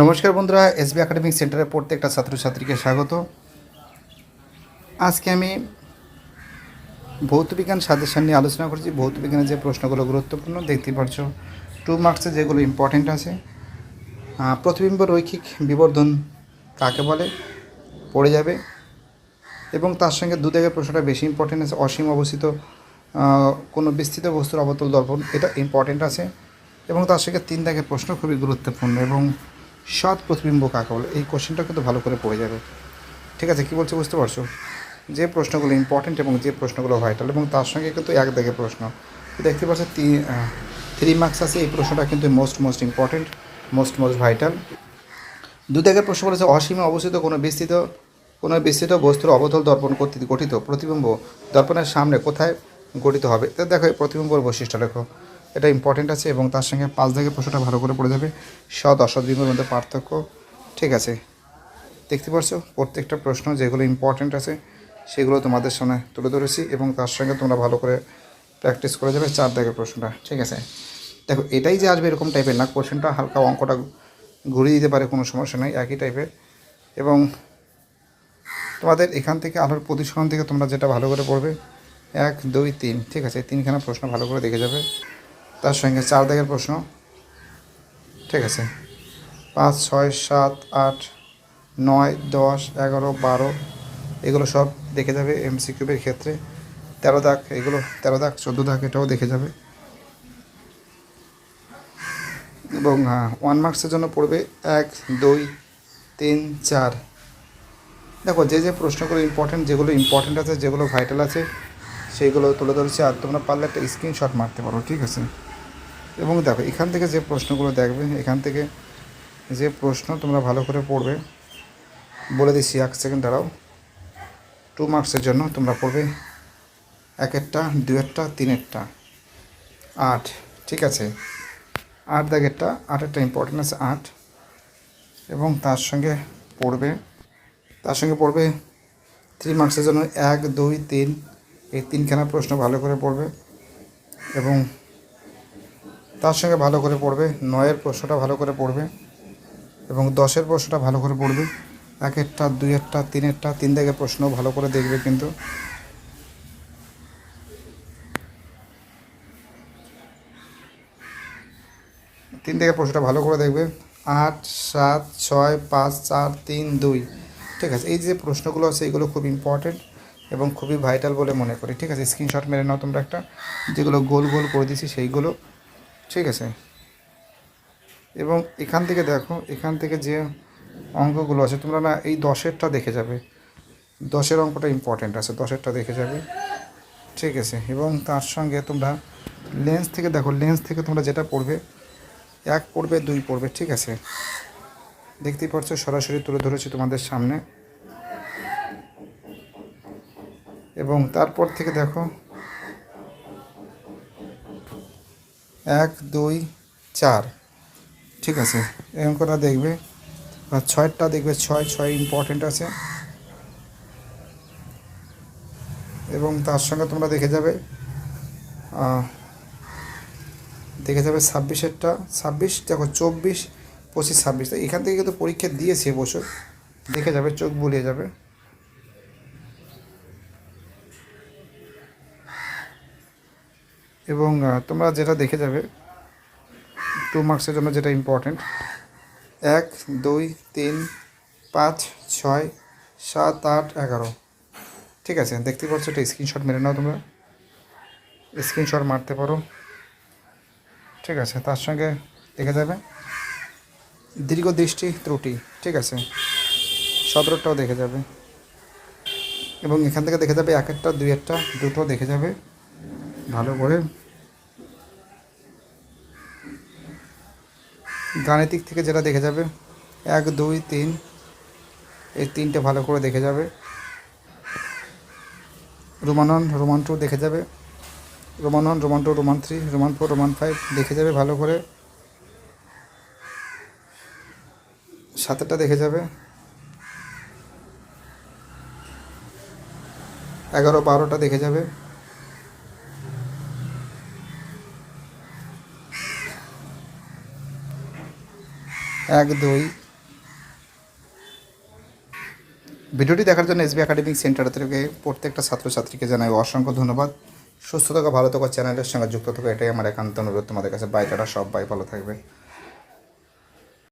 নমস্কার বন্ধুরা, SB academic সেন্টারের প্রত্যেকটা ছাত্রছাত্রীকে স্বাগত। আজকে আমি ভৌতবিজ্ঞান সাজেশন নিয়ে আলোচনা করছি। ভৌতবিজ্ঞানের যে প্রশ্নগুলো গুরুত্বপূর্ণ দেখতে পাচ্ছ টু মার্কসে যেগুলো ইম্পর্টেন্ট আছে। প্রতিবিম্ব রৈখিক বিবর্ধন কাকে বলে? পড়ে যাবে। এবং তার সঙ্গে দু দাগের প্রশ্নটা বেশি ইম্পর্টেন্ট আছে। অসীম অবস্থিত কোনো বিস্তৃত বস্তুর অবতল দর্পণ, এটা ইম্পর্টেন্ট আছে। এবং তার সঙ্গে তিন দাগের প্রশ্ন খুবই গুরুত্বপূর্ণ। এবং সৎ প্রতিবিম্ব কাকে বলে? এই কোশ্চেনটা কিন্তু ভালো করে পড়ে যাবে। ঠিক আছে, কী বলছে বুঝতে পারছ? যে প্রশ্নগুলো ইম্পর্টেন্ট এবং যে প্রশ্নগুলো ভাইটাল এবং তার সঙ্গে কিন্তু এক দাগের প্রশ্ন। দেখতে পাচ্ছ থ্রি মার্কস আছে, এই প্রশ্নটা কিন্তু most most important most most vital দু দাগের প্রশ্ন বলেছে অসীমে অবস্থিত কোনো বিস্তৃত কোনো বিস্তৃত বস্তুর অবতল দর্পণ কর্তৃক গঠিত প্রতিবিম্ব দর্পণের সামনে কোথায় গঠিত হবে? তো দেখো, এই প্রতিবিম্বর বৈশিষ্ট্য লেখো। এটা ইম্পর্টেন্ট আছে এবং তার সঙ্গে পাঁচ দাগের প্রশ্নটা ভালো করে পড়ে যাবে। সৎ, অসৎ বিম্বের মধ্যে পার্থক্য। ঠিক আছে। দেখতে পাচ্ছো প্রত্যেকটা প্রশ্ন যেগুলো ইম্পর্টেন্ট আছে, সেগুলো তোমাদের সামনে তুলে ধরেছি এবং তার সঙ্গে তোমরা ভালো করে প্র্যাকটিস করে যাবে চার দাগের প্রশ্নটা। ঠিক আছে? দেখো, এটাই যে আসবে এরকম টাইপের না কোশ্চেনটা হালকা অঙ্কটা ঘুরিয়ে দিতে পারে, কোনো সমস্যা নেই, একই টাইপের এবং তোমাদের এখান থেকে আলোর প্রতিসরণ থেকে তোমরা যেটা ভালো করে পড়বে, এক, দুই, তিন। ঠিক আছে? তিনখানা প্রশ্ন ভালো করে দেখে যাবে। তার সঙ্গে চার দাগের প্রশ্ন। ঠিক আছে। পাঁচ, ছয়, সাত, আট, নয়, দশ, এগারো, বারো, এগুলো সব দেখে যাবে এমসিকিউবের ক্ষেত্রে। তেরো দাগ, এগুলো তেরো দাগ, চোদ্দ দাগ, এটাও দেখে যাবে। এবং ওয়ান মার্কসের জন্য পড়বে এক, দুই, তিন, চার। দেখো, যে যে প্রশ্নগুলো ইম্পর্টেন্ট যেগুলো ইম্পর্টেন্ট আছে, যেগুলো ভাইটাল আছে, সেইগুলো তুলে ধরেছি। আর তোমরা পারলে একটা স্ক্রিনশট মারতে পারো, ঠিক আছে? এবং দেখো, এখান থেকে যে প্রশ্নগুলো দেখবে, এখান থেকে যে প্রশ্ন তোমরা ভালো করে পড়বে, বলে দিচ্ছি এক সেকেন্ড, দাঁড়াও। টু মার্কসের জন্য তোমরা পড়বে একেরটা, দুয়েরটা, তিনেরটা। আট, ঠিক আছে? আট দাগেরটা, আটেরটা ইম্পর্টেন্ট আছে আট। এবং তার সঙ্গে পড়বে, তার সঙ্গে পড়বে থ্রি মার্কসের জন্য এক, দুই, তিন। এই তিনখানা প্রশ্ন ভালো করে পড়বে। এবং তার সঙ্গে ভালো করে পড়বে, নয়ের প্রশ্নটা ভালো করে পড়বে এবং দশের প্রশ্নটা ভালো করে পড়বে। একেরটা, দুইয়েরটা, তিনেরটা, তিন থেকে প্রশ্ন ভালো করে দেখবে কিন্তু। তিন থেকে প্রশ্নটা ভালো করে দেখবে। আট, সাত, ছয়, পাঁচ, চার, তিন, দুই। ঠিক আছে, এই যে প্রশ্নগুলো আছে, এগুলো খুব ইম্পর্টেন্ট এবং খুবই ভাইটাল বলে মনে করি। ঠিক আছে স্ক্রিনশট মেরে নাও তোমরা একটা, যেগুলো গোল গোল করে দিছি সেইগুলো ঠিক আছে। এবং এখান থেকে দেখো, এখান থেকে যে অঙ্কগুলো আছে, তোমরা না এই দশেরটা দেখে যাবে। দশের অঙ্কটা ইম্পর্টেন্ট আছে, দশেরটা দেখে যাবে। ঠিক আছে, এবং তার সঙ্গে তোমরা লেন্স থেকে দেখো লেন্স থেকে তোমরা যেটা পড়বে, এক পড়বে, দুই পড়বে, ঠিক আছে। দেখতেই পাচ্ছ, সরাসরি তুলে ধরেছি তোমাদের সামনে। এবং তারপর থেকে দেখো এক, দুই, চার। ঠিক আছে এই অঙ্কটা দেখবে। ছয়টা দেখবে, ছয় ছয় ইম্পর্টেন্ট আছে। এবং তার সঙ্গে তোমরা দেখে যাবে দেখে যাবে ছাব্বিশেরটা। ছাব্বিশ, দেখো, চব্বিশ, পঁচিশ, ছাব্বিশ। এখান থেকে কিন্তু পরীক্ষা দিয়েছে এবছর দেখে যাবে, চোখ বুলিয়ে যাবে। এবং তোমরা যেটা দেখে যাবে টু মার্কসের জন্য যেটা ইম্পর্টেন্ট এক, দুই, তিন, পাঁচ, ছয়, সাত, আট, এগারো। ঠিক আছে, দেখতে পাচ্ছ এটা স্ক্রিনশট মেরে নাও তোমরা। স্ক্রিনশট মারতে পারো। ঠিক আছে, তার সঙ্গে দেখে যাবে। দীর্ঘ দৃষ্টি ত্রুটি, ঠিক আছে। সতেরোটাও দেখে যাবে। এবং এখান থেকে দেখে যাবে এক একটা, দুই একটা, দুটো দেখে যাবে। ভালো করে। গাণিতিক থেকে যেটা দেখে যাবে, এক, দুই, তিন, এই তিনটে ভালো করে দেখে যাবে। রোমানন, রোমান টু দেখে যাবে। Roman one roman two roman three roman four roman five দেখে যাবে ভালো করে। সাতেরটা দেখে যাবে। এগারো, বারোটা দেখে যাবে। এক, দুই। ভিডিওটি দেখার জন্য এসবি একাডেমিক সেন্টার থেকে প্রত্যেকটা ছাত্রছাত্রীকে জানাই অসংখ্য ধন্যবাদ। সুস্থ থাকা, ভালো থাকা, চ্যানেলের সঙ্গে যুক্ত থাকা, এটাই আমার একান্ত অনুরোধ তোমাদের কাছে। বাইকাটা সব বাই ভালো থাকবে